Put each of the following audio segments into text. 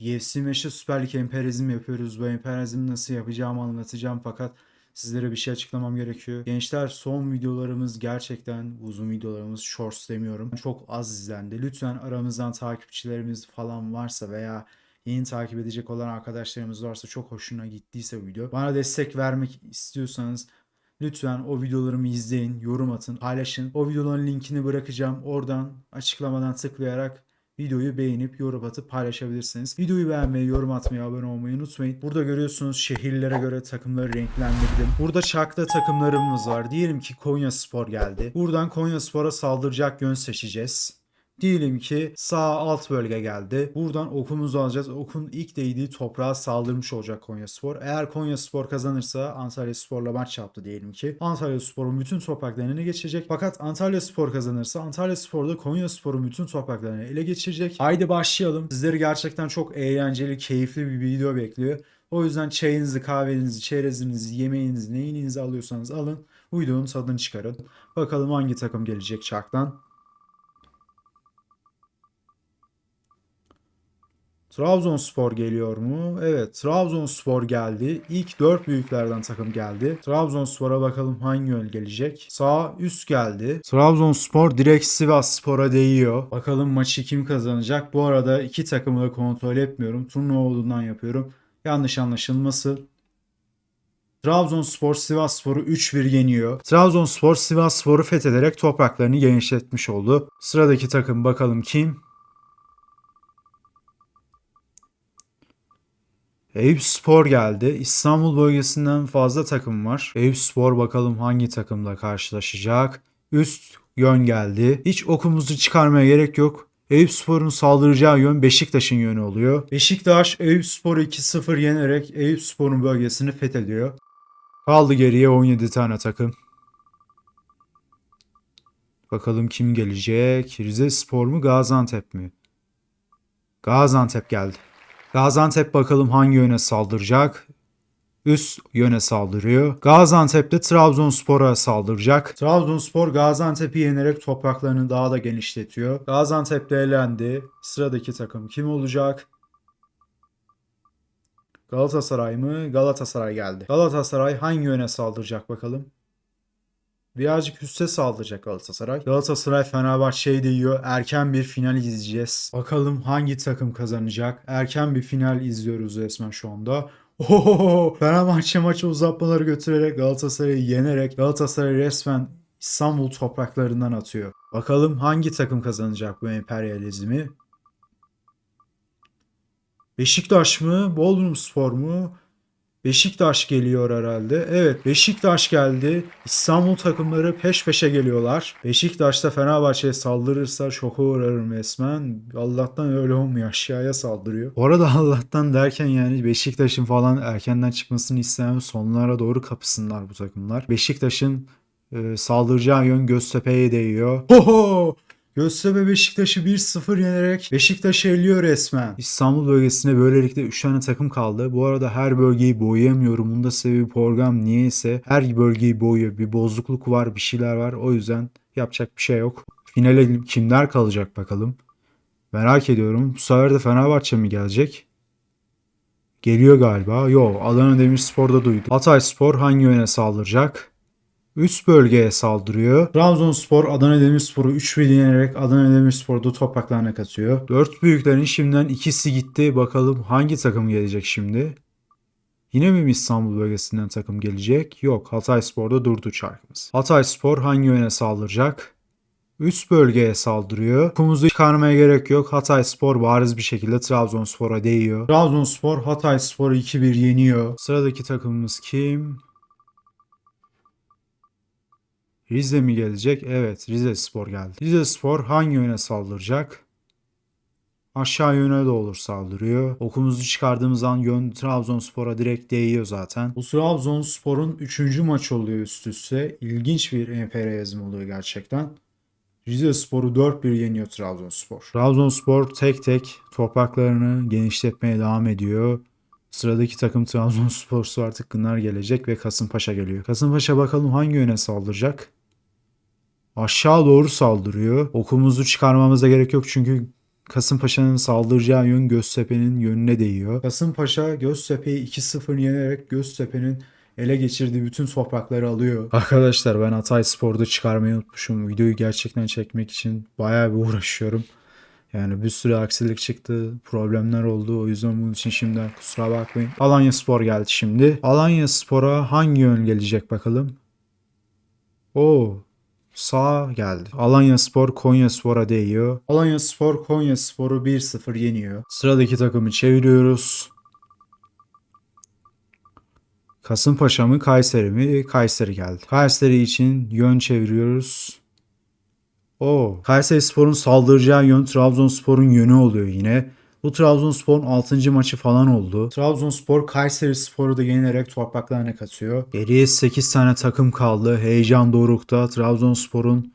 UFC Meşe Süper Lig emperyalizm yapıyoruz. Bu emperyalizmi nasıl yapacağımı anlatacağım fakat sizlere bir şey açıklamam gerekiyor. Gençler son videolarımız gerçekten uzun videolarımız shorts demiyorum. Çok az izlendi. Lütfen aramızdan takipçilerimiz falan varsa veya yeni takip edecek olan arkadaşlarımız varsa çok hoşuna gittiyse bu video. Bana destek vermek istiyorsanız Lütfen o videolarımı izleyin, yorum atın, paylaşın. O videoların linkini bırakacağım. Oradan açıklamadan tıklayarak videoyu beğenip yorum atıp paylaşabilirsiniz. Videoyu beğenmeyi, yorum atmayı, abone olmayı unutmayın. Burada görüyorsunuz şehirlere göre takımları renklendirdim. Burada çarkta takımlarımız var. Diyelim ki Konya Spor geldi. Buradan Konya Spor'a saldıracak yön seçeceğiz. Diyelim ki sağ alt bölge geldi. Buradan okumuzu alacağız. Okun ilk değdiği toprağa saldırmış olacak Konya Spor. Eğer Konya Spor kazanırsa Antalya Spor'la maç yaptı diyelim ki. Antalya Spor'un bütün topraklarını ele geçirecek. Fakat Antalya Spor kazanırsa Antalya Spor da Konya Spor'un bütün topraklarını ele geçirecek. Haydi başlayalım. Sizleri gerçekten çok eğlenceli, keyifli bir video bekliyor. O yüzden çayınızı, kahvenizi, çerezinizi, yemeğinizi, neyinizi alıyorsanız alın. Videonun tadını çıkarın. Bakalım hangi takım gelecek çarktan. Trabzonspor geliyor mu? Evet, Trabzonspor geldi. İlk 4 büyüklerden takım geldi. Trabzonspor'a bakalım hangi yön gelecek. Sağ üst geldi. Trabzonspor direkt Sivasspor'a değiyor. Bakalım maçı kim kazanacak? Bu arada iki takımı da kontrol etmiyorum. Turnuva olduğundan yapıyorum. Yanlış anlaşılmasın. Trabzonspor Sivasspor'u 3-1 yeniyor. Trabzonspor Sivasspor'u fethederek topraklarını genişletmiş oldu. Sıradaki takım bakalım kim? Eyüp Spor geldi. İstanbul bölgesinden fazla takım var. Eyüp Spor bakalım hangi takımla karşılaşacak. Üst yön geldi. Hiç okumuzu çıkarmaya gerek yok. Eyüp Spor'un saldıracağı yön Beşiktaş'ın yönü oluyor. Beşiktaş Eyüp Spor'u 2-0 yenerek Eyüp Spor'un bölgesini fethediyor. Kaldı geriye 17 tane takım. Bakalım kim gelecek? Rize Spor mu Gaziantep mi? Gaziantep geldi. Gaziantep bakalım hangi yöne saldıracak? Üst yöne saldırıyor. Gaziantep de Trabzonspor'a saldıracak. Trabzonspor Gaziantep'i yenerek topraklarını daha da genişletiyor. Gaziantep de elendi. Sıradaki takım kim olacak? Galatasaray mı? Galatasaray geldi. Galatasaray hangi yöne saldıracak bakalım? Birazcık üste saldıracak Galatasaray. Galatasaray Fenerbahçe'yi de yiyor. Erken bir final izleyeceğiz. Bakalım hangi takım kazanacak? Erken bir final izliyoruz resmen şu anda. Ohohoho! Fenerbahçe maçı uzatmaları götürerek Galatasaray'ı yenerek Galatasaray resmen İstanbul topraklarından atıyor. Bakalım hangi takım kazanacak bu emperyalizmi? Beşiktaş mı? Bodrum Spor mu? Beşiktaş geliyor herhalde. Evet Beşiktaş geldi. İstanbul takımları peş peşe geliyorlar. Beşiktaş da Fenerbahçe'ye saldırırsa şoka uğrarım resmen. Allah'tan öyle olmuyor aşağıya saldırıyor. Bu arada Allah'tan derken yani Beşiktaş'ın falan erkenden çıkmasını istemem. Sonlara doğru kapısınlar bu takımlar. Beşiktaş'ın e, saldıracağı yön Göztepe'ye değiyor. Hoho! Göztepe Beşiktaş'ı 1-0 yenerek Beşiktaş'ı eliyor resmen. İstanbul bölgesinde böylelikle 3 tane takım kaldı. Bu arada her bölgeyi boyayamıyorum. Bunda sebebi program niyeyse her bölgeyi boyuyor. Bir bozukluk var, bir şeyler var. O yüzden yapacak bir şey yok. Finale kimler kalacak bakalım. Merak ediyorum. Bu sefer de Fenerbahçe mi gelecek? Geliyor galiba. Yo, Adana Demirspor'da duydum. Hatay Spor hangi yöne saldıracak? Üst bölgeye saldırıyor. Trabzonspor Adana Demirspor'u 3-1 yenerek Adana Demirspor'da topraklarına katıyor. Dört büyüklerin şimdiden ikisi gitti. Bakalım hangi takım gelecek şimdi? Yine mi İstanbul bölgesinden takım gelecek? Yok. Hatay Spor'da durdu çarkımız. Hatay Spor hangi yöne saldıracak? Üst bölgeye saldırıyor. Kumuzu çıkarmaya gerek yok. Hatay Spor bariz bir şekilde Trabzonspor'a değiyor. Trabzonspor Hatay Spor'u 2-1 yeniyor. Sıradaki takımımız kim? Rize mi gelecek? Evet Rize Spor geldi. Rize Spor hangi yöne saldıracak? Aşağı yöne de olur saldırıyor. Okumuzu çıkardığımız an yön Trabzonspor'a direkt değiyor zaten. Bu Trabzonspor'un 3. maç oluyor üst üste. İlginç bir emperyalizm oluyor gerçekten. Rize Spor'u 4-1 yeniyor Trabzonspor. Trabzonspor tek tek topraklarını genişletmeye devam ediyor. Sıradaki takım Trabzonspor'su artık Gınar gelecek ve Kasımpaşa geliyor. Kasımpaşa bakalım hangi yöne saldıracak? Aşağı doğru saldırıyor. Okumuzu çıkarmamıza gerek yok çünkü Kasımpaşa'nın saldıracağı yön Göztepe'nin yönüne değiyor. Kasımpaşa Göztepe'yi 2-0 yenerek Göztepe'nin ele geçirdiği bütün toprakları alıyor. Arkadaşlar ben Hatay Spor'da çıkarmayı unutmuşum. Videoyu gerçekten çekmek için bayağı bir uğraşıyorum. Yani bir sürü aksilik çıktı, problemler oldu. O yüzden bunun için şimdiden kusura bakmayın. Alanya Spor geldi şimdi. Alanya Spor'a hangi yön gelecek bakalım? Oo, sağ geldi. Alanya Spor Konya Spor'a değiyor. Alanya Spor Konya Spor'u 1-0 yeniyor. Sıradaki takımı çeviriyoruz. Kasımpaşa mı Kayseri mi? Kayseri geldi. Kayseri için yön çeviriyoruz. O Kayseri Spor'un saldıracağı yön Trabzonspor'un yönü oluyor yine. Bu Trabzonspor'un 6. maçı falan oldu. Trabzonspor Kayseri Spor'u da yenerek topraklarına katıyor. Geriye 8 tane takım kaldı. Heyecan dorukta. Trabzonspor'un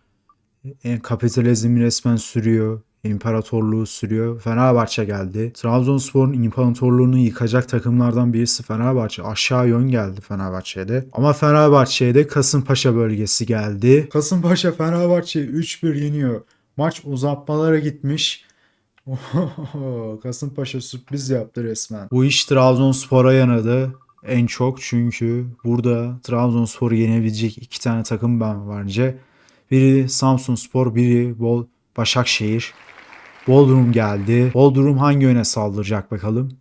e, kapitalizmi resmen sürüyor. İmparatorluğu sürüyor. Fenerbahçe geldi. Trabzonspor'un imparatorluğunu yıkacak takımlardan birisi Fenerbahçe. Aşağı yön geldi Fenerbahçe'de. Ama Fenerbahçe'ye de Kasımpaşa bölgesi geldi. Kasımpaşa Fenerbahçe'yi 3-1 yeniyor. Maç uzatmalara gitmiş. Kasımpaşa sürpriz yaptı resmen. Bu iş Trabzonspor'a yanadı. En çok çünkü burada Trabzonspor'u yenebilecek iki tane takım ben bence. Biri Samsunspor, biri Bol Başakşehir. Bodrum geldi. Bodrum hangi yöne saldıracak bakalım?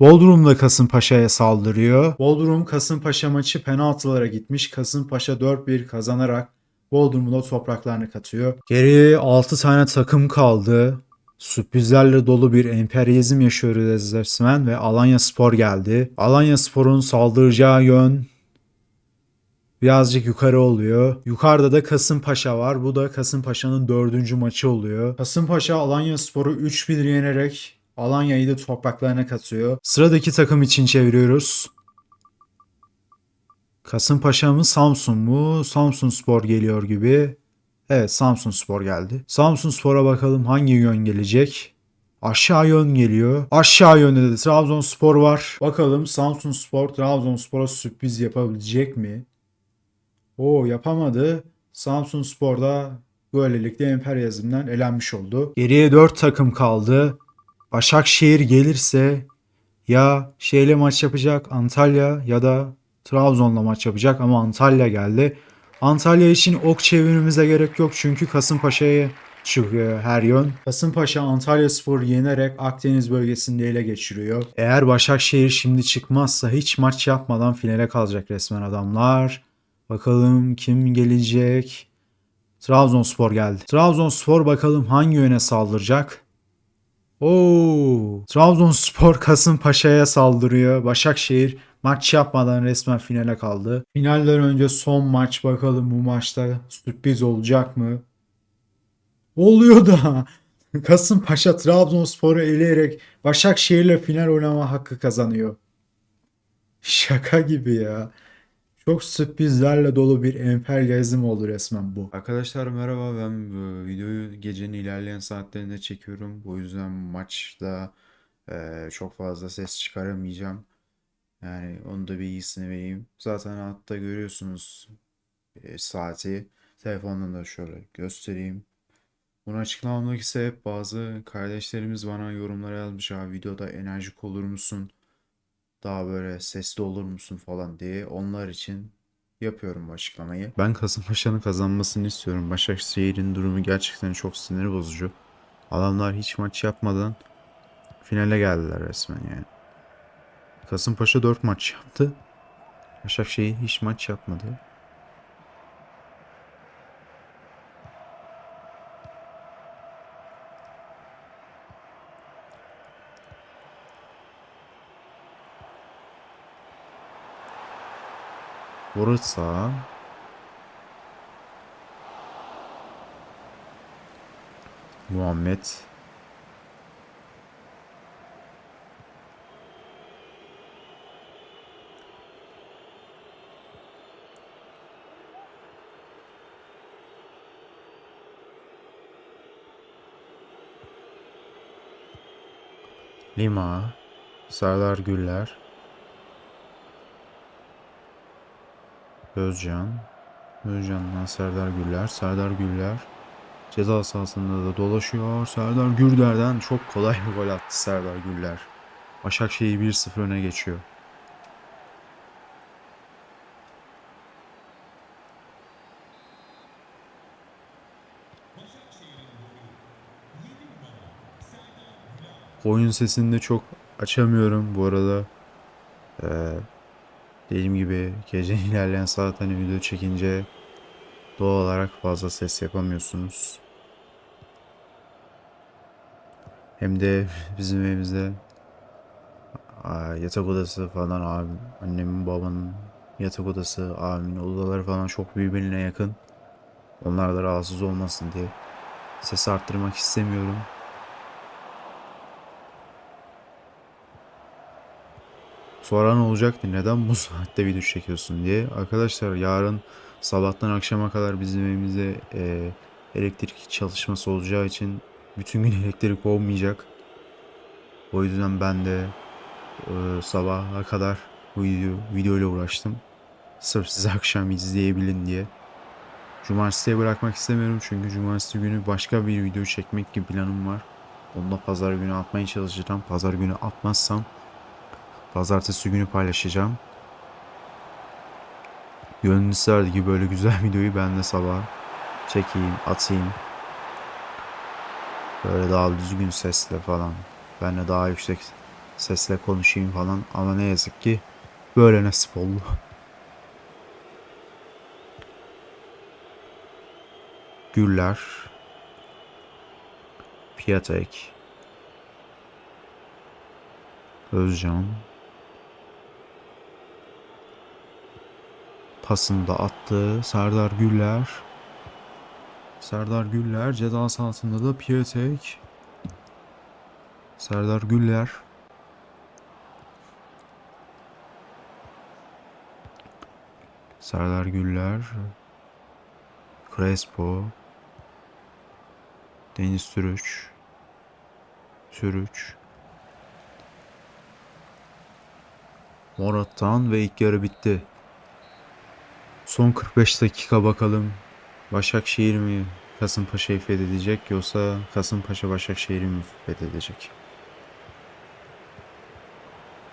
Bodrum da Kasımpaşa'ya saldırıyor. Bodrum Kasımpaşa maçı penaltılara gitmiş. Kasımpaşa 4-1 kazanarak Bodrum'u da topraklarına katıyor. Geriye 6 tane takım kaldı. Sürprizlerle dolu bir emperyalizm yaşıyoruz resmen ve Alanya Spor geldi. Alanya Spor'un saldıracağı yön birazcık yukarı oluyor. Yukarıda da Kasımpaşa var. Bu da Kasımpaşa'nın dördüncü maçı oluyor. Kasımpaşa Alanya Spor'u 3-1 yenerek Alanya'yı da topraklarına katıyor. Sıradaki takım için çeviriyoruz. Kasımpaşa mı Samsun mu? Samsun Spor geliyor gibi. Evet Samsun Spor geldi. Samsun Spor'a bakalım hangi yön gelecek? Aşağı yön geliyor. Aşağı yönde de Trabzonspor var. Bakalım Samsun Spor Trabzonspor'a sürpriz yapabilecek mi? O yapamadı. Samsun Spor'da böylelikle emperyalizmden elenmiş oldu. Geriye 4 takım kaldı. Başakşehir gelirse ya şeyle maç yapacak Antalya ya da Trabzon'la maç yapacak ama Antalya geldi. Antalya için ok çevirmemize gerek yok çünkü Kasımpaşa'ya çıkıyor her yön. Kasımpaşa Antalya Spor yenerek Akdeniz bölgesinde ele geçiriyor. Eğer Başakşehir şimdi çıkmazsa hiç maç yapmadan finale kalacak resmen adamlar. Bakalım kim gelecek? Trabzonspor geldi. Trabzonspor bakalım hangi yöne saldıracak? Oo, Trabzonspor Kasımpaşa'ya saldırıyor. Başakşehir maç yapmadan resmen finale kaldı. Finalden önce son maç bakalım bu maçta sürpriz olacak mı? Oluyor da. Kasımpaşa Trabzonspor'u eleyerek Başakşehir'le final oynama hakkı kazanıyor. Şaka gibi ya. Çok sürprizlerle dolu bir emperyalizm oldu resmen bu. Arkadaşlar merhaba ben bu videoyu gecenin ilerleyen saatlerinde çekiyorum. Bu yüzden maçta eee, çok fazla ses çıkaramayacağım. Yani onu da bir iyisini vereyim. Zaten altta görüyorsunuz e, saati. Telefondan da şöyle göstereyim. Bunu açıklamamdaki sebep bazı kardeşlerimiz bana yorumlara yazmış abi videoda enerjik olur musun? Daha böyle sesli olur musun falan diye. Onlar için yapıyorum bu açıklamayı. Ben Kasımpaşa'nın kazanmasını istiyorum. Başakşehir'in durumu gerçekten çok sinir bozucu. Adamlar hiç maç yapmadan finale geldiler resmen yani. Kasımpaşa 4 maç yaptı. Başakşehir hiç maç yapmadı. Borussia Muhammed Lima Serdar Güller Özcan Özcan'dan Serdar Güller Serdar Güller Ceza sahasında da dolaşıyor. Serdar Gürler'den çok kolay bir gol attı Serdar Gürler. Başakşehir 1-0 öne geçiyor. Oyun sesini de çok açamıyorum bu arada. Ee, dediğim gibi gece ilerleyen saat hani video çekince doğal olarak fazla ses yapamıyorsunuz. Hem de bizim evimizde yatak odası falan abim, annemin babamın yatak odası, abimin odaları falan çok birbirine yakın. Onlar da rahatsız olmasın diye ses arttırmak istemiyorum. Soran olacaktı neden bu saatte video çekiyorsun diye. Arkadaşlar yarın sabahtan akşama kadar bizim evimizde e, elektrik çalışması olacağı için bütün gün elektrik olmayacak. O yüzden ben de e, sabaha kadar bu video, video ile uğraştım. Sırf size akşam izleyebilin diye. Cumartesiye bırakmak istemiyorum çünkü cumartesi günü başka bir video çekmek gibi planım var. Onu da pazar günü atmaya çalışacağım. Pazar günü atmazsam Pazartesi günü paylaşacağım. Gönül isterdi ki böyle güzel videoyu ben de sabah çekeyim, atayım. Böyle daha düzgün sesle falan. Ben de daha yüksek sesle konuşayım falan. Ama ne yazık ki böyle nasip oldu. Güller. Piatek. Özcan. Pasını da attı. Serdar Güller. Serdar Güller ceza sahasında da Piatek. Serdar Güller. Serdar Güller. Crespo. Deniz Türüç. Türüç. Morat'tan ve ilk yarı bitti. Son 45 dakika bakalım. Başakşehir mi Kasımpaşa'yı fethedecek yoksa Kasımpaşa Başakşehir'i mi fethedecek?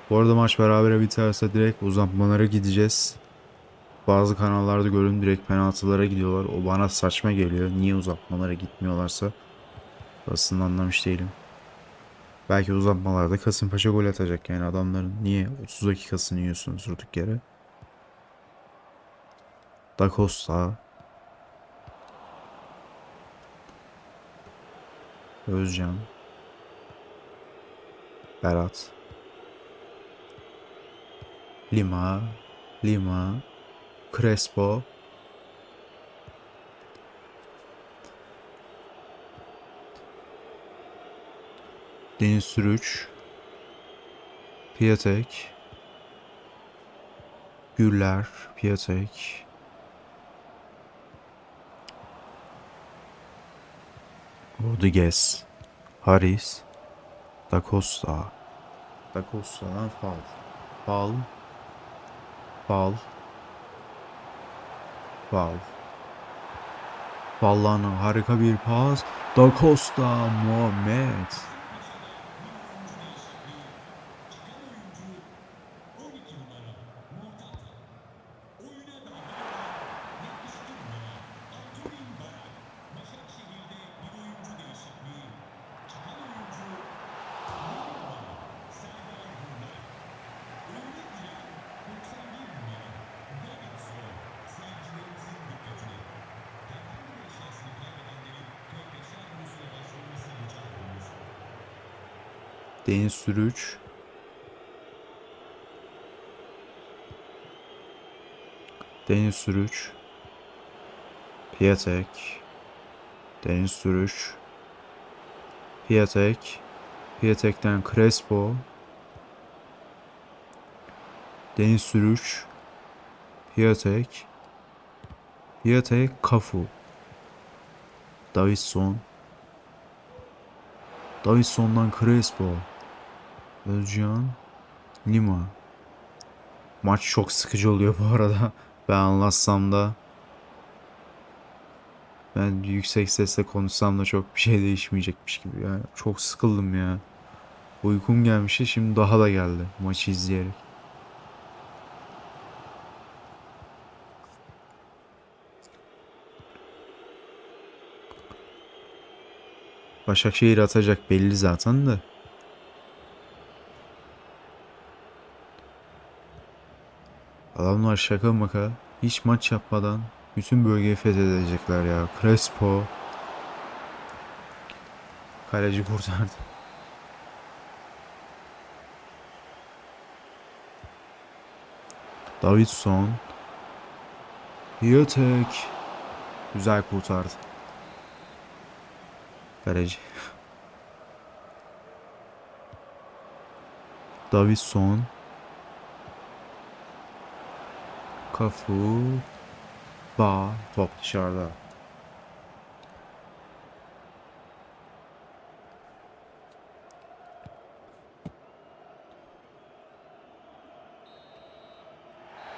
Bu arada maç berabere biterse direkt uzatmalara gideceğiz. Bazı kanallarda görün direkt penaltılara gidiyorlar. O bana saçma geliyor. Niye uzatmalara gitmiyorlarsa aslında anlamış değilim. Belki uzatmalarda Kasımpaşa gol atacak yani adamların niye 30 dakikasını yiyorsunuz durduk yere. Da Costa. Özcan. Berat. Lima. Lima. Crespo. Deniz Sürüç. Piatek. Güller. Piatek. Rodriguez. Haris. Da Costa. Da Costa'dan faul. Faul. Faul. Faul. Vallana harika bir pas. Da Costa Muhammed. Deniz Sürüç. Deniz Sürüç. Piatek. Deniz Sürüç. Piatek. Piatek'ten Crespo. Deniz Sürüç. Piatek. Piatek Kafu. Davidson. Davidson'dan Crespo. Özcan. Lima. Maç çok sıkıcı oluyor bu arada. Ben anlatsam da. Ben yüksek sesle konuşsam da çok bir şey değişmeyecekmiş gibi. Yani çok sıkıldım ya. Uykum gelmişti şimdi daha da geldi maçı izleyerek. Başakşehir atacak belli zaten de. Adamlar şaka maka hiç maç yapmadan bütün bölgeyi fethedecekler ya. Crespo kaleci kurtardı. Davidson Piatek güzel kurtardı. Kaleci. Davidson Kafu Ba top dışarıda.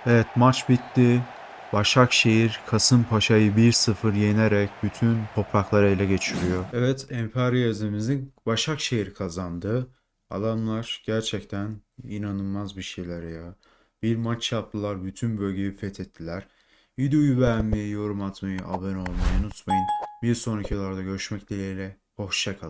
Evet maç bitti. Başakşehir Kasımpaşa'yı 1-0 yenerek bütün toprakları ele geçiriyor. Evet emperyalizmimizin Başakşehir kazandı. Adamlar gerçekten inanılmaz bir şeyler ya. Bir maç yaptılar, bütün bölgeyi fethettiler. Videoyu beğenmeyi, yorum atmayı, abone olmayı unutmayın. Bir sonraki videolarda görüşmek dileğiyle. Hoşçakalın.